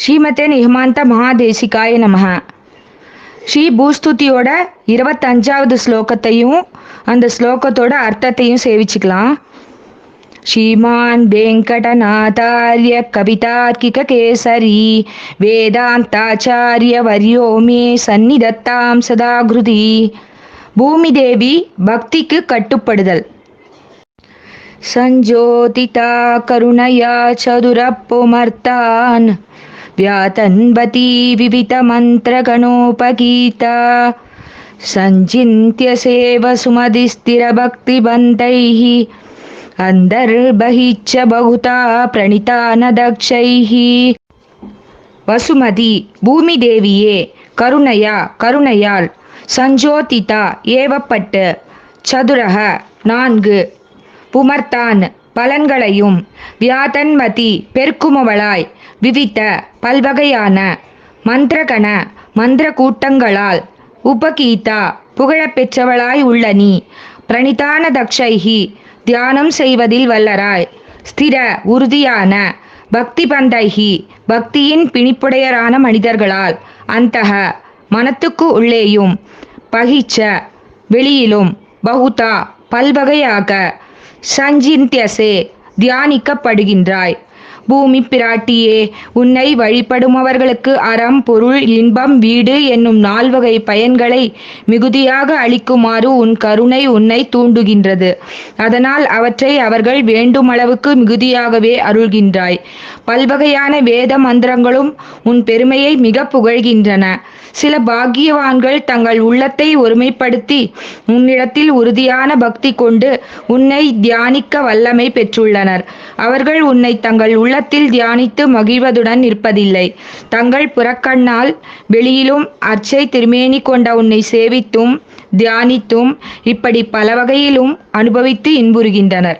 ஸ்ரீமதே நிகமாந்த மகாதேசிகாய நமஹ ஸ்ரீ பூஸ்துதியோட இருபத்தஞ்சாவது ஸ்லோகத்தையும் அந்த ஸ்லோகத்தோட அர்த்தத்தையும் சேவிச்சுக்கலாம் श्रीमान् वेङ्कटनाथार्य कवितार्किककेसरी வேதாந்தாச்சாரியவரியோ மே சந்நிதத்தாம் சதா கிருதி பூமிதேவி பக்திக்கு கட்டுப்படுதல் சஞ்சோதிதா கருணயா சதுரப்புமர்த்தான் व्यातन्वती विवितमन्त्रगणोपगीता सञ्चिन्त्य सेवसुमतिस्थिरभक्तिबन्धैः अन्तर्बहिश्च बहुता प्रणिता न दक्षैः வசுமதி பூமி தேவியே கருணையா கருணையால் சஞ்சோதிதா ஏவப்பட்டு சதுரக நான்கு புமர்த்தான் பலன்களையும் வியாதன்மதி பெருக்குமவளாய் விவித்த பல்வகையான மந்திரகண மந்திர கூட்டங்களால் உபகீதா புகழப்பெற்றவளாய் உள்ள நீ பிரணிதான தக்ஷைஹி தியானம் செய்வதில் வல்லராய். ஸ்திர உறுதியான பக்தி பந்தைகி பக்தியின் பிணிப்புடையரான மனிதர்களால் அந்தக மனத்துக்கு உள்ளேயும் பகிச்ச வெளியிலும் பகுதா பல்வகையாக சஞ்சிந்தியசே தியானிக்கப்படுகின்றாய். பூமி பிராட்டியே உன்னை வழிபடுமவர்களுக்கு அறம் பொருள் இன்பம் வீடு என்னும் நால்வகை பயன்களை மிகுதியாக அளிக்குமாறு உன் கருணை உன்னை தூண்டுகின்றது. அதனால் அவற்றை அவர்கள் வேண்டுமளவுக்கு மிகுதியாகவே அருள்கின்றாய். பல்வகையான வேத மந்திரங்களும் உன் பெருமையை மிக புகழ்கின்றன. சில பாக்கியவான்கள் தங்கள் உள்ளத்தை ஒருமைப்படுத்தி உன்னிடத்தில் உறுதியான பக்தி கொண்டு உன்னை தியானிக்க வல்லமை பெற்றுள்ளனர். அவர்கள் உன்னை தங்கள் உள்ளத்தில் தியானித்து மகிழ்வதுடன் இருப்பதில்லை தங்கள் புறக்கண்ணால் வெளியிலும் அர்ச்சை திருமேனி கொண்ட உன்னை சேவித்தும் தியானித்தும் இப்படி பல வகையிலும் அனுபவித்து இன்புறுகின்றனர்.